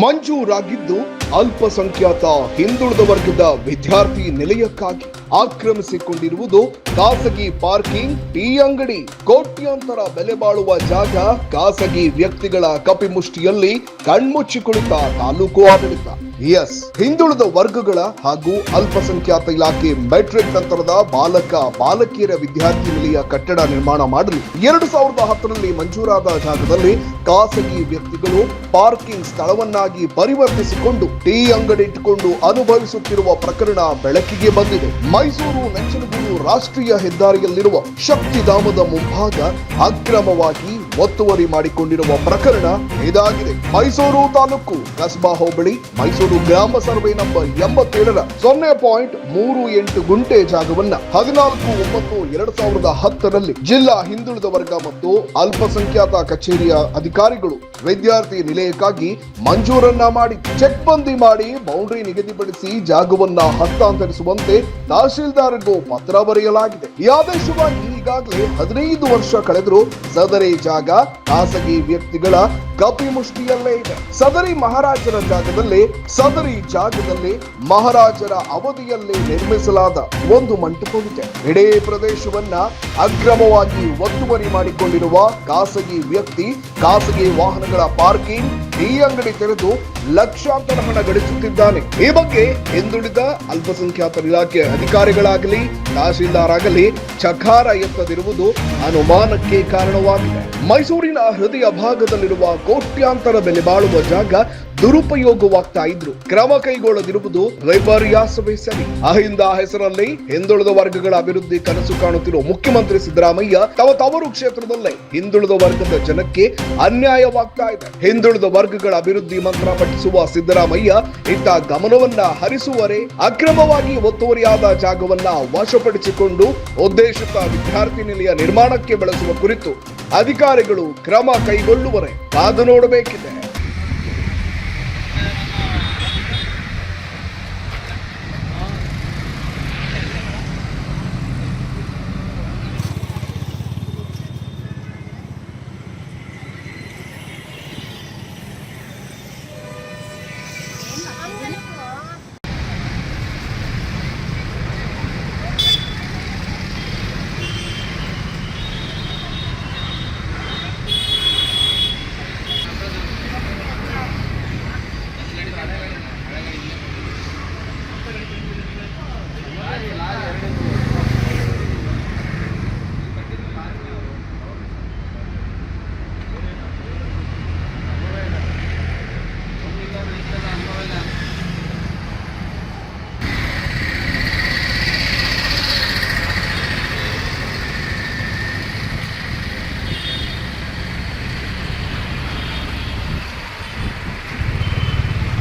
ಮಂಜೂರಾಗಿದ್ದು ಅಲ್ಪಸಂಖ್ಯಾತ ಹಿಂದುಳಿದ ವರ್ಗದ ವಿದ್ಯಾರ್ಥಿ ನಿಲಯಕ್ಕಾಗಿ ಆಕ್ರಮಿಸಿಕೊಂಡಿರುವುದು ಖಾಸಗಿ ಪಾರ್ಕಿಂಗ್ ಟೀ ಅಂಗಡಿ. ಕೋಟ್ಯಾಂತರ ಬೆಲೆ ಬಾಳುವ ಜಾಗ ಖಾಸಗಿ ವ್ಯಕ್ತಿಗಳ ಕಪಿಮುಷ್ಟಿಯಲ್ಲಿ ಕಣ್ಮುಚ್ಚಿಕೊಳ್ಳುತ್ತಾ ತಾಲೂಕು ಆಡಳಿತ. ಎಸ್ ಹಿಂದುಳಿದ ವರ್ಗಗಳ ಹಾಗೂ ಅಲ್ಪಸಂಖ್ಯಾತ ಇಲಾಖೆ ಮೆಟ್ರಿಕ್ ನಂತರದ ಬಾಲಕ, ಬಾಲಕಿಯರ ವಿದ್ಯಾರ್ಥಿ ನಿಲಯ ಕಟ್ಟಡ ನಿರ್ಮಾಣ ಮಾಡಲು. ಎರಡು ಸಾವಿರದ ಹತ್ತರಲ್ಲಿ ಮಂಜೂರಾದ ಜಾಗದಲ್ಲಿ ಖಾಸಗಿ ವ್ಯಕ್ತಿಗಳು ಪಾರ್ಕಿಂಗ್ ಸ್ಥಳವನ್ನಾಗಿ ಪರಿವರ್ತಿಸಿಕೊಂಡು ಟೀ ಅಂಗಡಿ ಇಟ್ಟುಕೊಂಡು ಅನುಭವಿಸುತ್ತಿರುವ ಪ್ರಕರಣ ಬೆಳಕಿಗೆ ಬಂದಿದೆ. ಮೈಸೂರು ನೆಂಚನಗೂಡು ರಾಷ್ಟ್ರೀಯ ಹೆದ್ದಾರಿಯಲ್ಲಿರುವ ಶಕ್ತಿಧಾಮದ ಮುಂಭಾಗ ಅಕ್ರಮವಾಗಿ ಒತ್ತುವರಿ ಮಾಡಿಕೊಂಡಿರುವ ಪ್ರಕರಣ ಇದಾಗಿದೆ. ಮೈಸೂರು ತಾಲೂಕು ಕಸ್ಬಾ ಹೋಬಳಿ, ಮೈಸೂರು ಗ್ರಾಮ ಸರ್ವೆ ನಂಬರ್ ಎಂಬತ್ತೇಳರ ಸೊನ್ನೆ ಪಾಯಿಂಟ್ ಮೂರು ಎಂಟು ಗುಂಟೆ ಜಾಗವನ್ನ ಹದಿನಾಲ್ಕು ಒಂಬತ್ತು ಎರಡ್ ಸಾವಿರದ ಹತ್ತರಲ್ಲಿ ಜಿಲ್ಲಾ ಹಿಂದುಳಿದ ವರ್ಗ ಮತ್ತು ಅಲ್ಪಸಂಖ್ಯಾತ ಕಚೇರಿಯ ಅಧಿಕಾರಿಗಳು ವಿದ್ಯಾರ್ಥಿ ನಿಲಯಕ್ಕಾಗಿ ಮಂಜೂರನ್ನ ಮಾಡಿ ಚೆಕ್ ಬಂದಿ ಮಾಡಿ ಬೌಂಡ್ರಿ ನಿಗದಿಪಡಿಸಿ ಜಾಗವನ್ನ ಹಸ್ತಾಂತರಿಸುವಂತೆ ತಹಶೀಲ್ದಾರ್ಗೂ ಪತ್ರ ಬರೆಯಲಾಗಿದೆ. ಈ ಆದೇಶವಾಗಿ ಈಗಾಗಲೇ ಹದಿನೈದು ವರ್ಷ ಕಳೆದರೂ ಸದರಿ ಜಾಗ ಖಾಸಗಿ ವ್ಯಕ್ತಿಗಳ ಕಪಿ ಮುಷ್ಟಿಯಲ್ಲೇ ಇದೆ. ಸದರಿ ಮಹಾರಾಜರ ಜಾಗದಲ್ಲಿ, ಸದರಿ ಜಾಗದಲ್ಲಿ ಮಹಾರಾಜರ ಅವಧಿಯಲ್ಲಿ ನಿರ್ಮಿಸಲಾದ ಒಂದು ಮಂಟಪವಿದೆ ಇಡೀ ಪ್ರದೇಶವನ್ನ ಅಕ್ರಮವಾಗಿ ಒತ್ತುವರಿ ಮಾಡಿಕೊಂಡಿರುವ ಖಾಸಗಿ ವ್ಯಕ್ತಿ, ಖಾಸಗಿ ವಾಹನಗಳ ಪಾರ್ಕಿಂಗ್ ಈ ಅಂಗಡಿ ತೆರೆದು ಲಕ್ಷಾಂತರ ಹಣ ಗಳಿಸುತ್ತಿದ್ದಾನೆ. ಈ ಬಗ್ಗೆ ಹಿಂದುಳಿದ ಅಲ್ಪಸಂಖ್ಯಾತರ ಇಲಾಖೆ ಅಧಿಕಾರಿಗಳಾಗಲಿ ತಹಶೀಲ್ದಾರ್ ಆಗಲಿ ಚಕಾರ ಎತ್ತದಿರುವುದು ಅನುಮಾನಕ್ಕೆ ಕಾರಣವಾಗಿದೆ. ಮೈಸೂರಿನ ಹೃದಯ ಭಾಗದಲ್ಲಿರುವ ಕೋಟ್ಯಾಂತರ ಬೆಲೆ ಬಾಳುವ ಜಾಗ ದುರುಪಯೋಗವಾಗ್ತಾ ಇದ್ರು. ಕ್ರಮ ಕೈಗೊಳ್ಳದಿರುವುದು ವೈಪರ್ಯಾಸವೇ ಸರಿ. ಅಹಿಂದ ಹೆಸರಲ್ಲಿ ಹಿಂದುಳಿದ ವರ್ಗಗಳ ಅಭಿವೃದ್ಧಿ ಕನಸು ಕಾಣುತ್ತಿರುವ ಮುಖ್ಯಮಂತ್ರಿ ಸಿದ್ದರಾಮಯ್ಯ ತಮ್ಮ ತವರು ಕ್ಷೇತ್ರದಲ್ಲೇ ಹಿಂದುಳಿದ ವರ್ಗದ ಜನಕ್ಕೆ ಅನ್ಯಾಯವಾಗ್ತಾ ಇದೆ. ಹಿಂದುಳಿದ ವರ್ಗಗಳ ಅಭಿವೃದ್ಧಿ ಮಂತ್ರ ಪಠಿಸುವ ಸಿದ್ದರಾಮಯ್ಯ ಇತ್ತ ಗಮನವನ್ನ ಹರಿಸುವರೆ ಅಕ್ರಮವಾಗಿ ಒತ್ತುವರಿಯಾದ ಜಾಗವನ್ನ ವಶಪಡಿಸಿಕೊಂಡು ಉದ್ದೇಶಿತ ವಿದ್ಯಾರ್ಥಿ ನಿಲಯ ನಿರ್ಮಾಣಕ್ಕೆ ಬಳಸುವ ಕುರಿತು ಅಧಿಕಾರಿಗಳು ಕ್ರಮ ಕೈಗೊಳ್ಳುವರೆ. ಕಾದು ನೋಡಬೇಕಿದೆ. అడగండి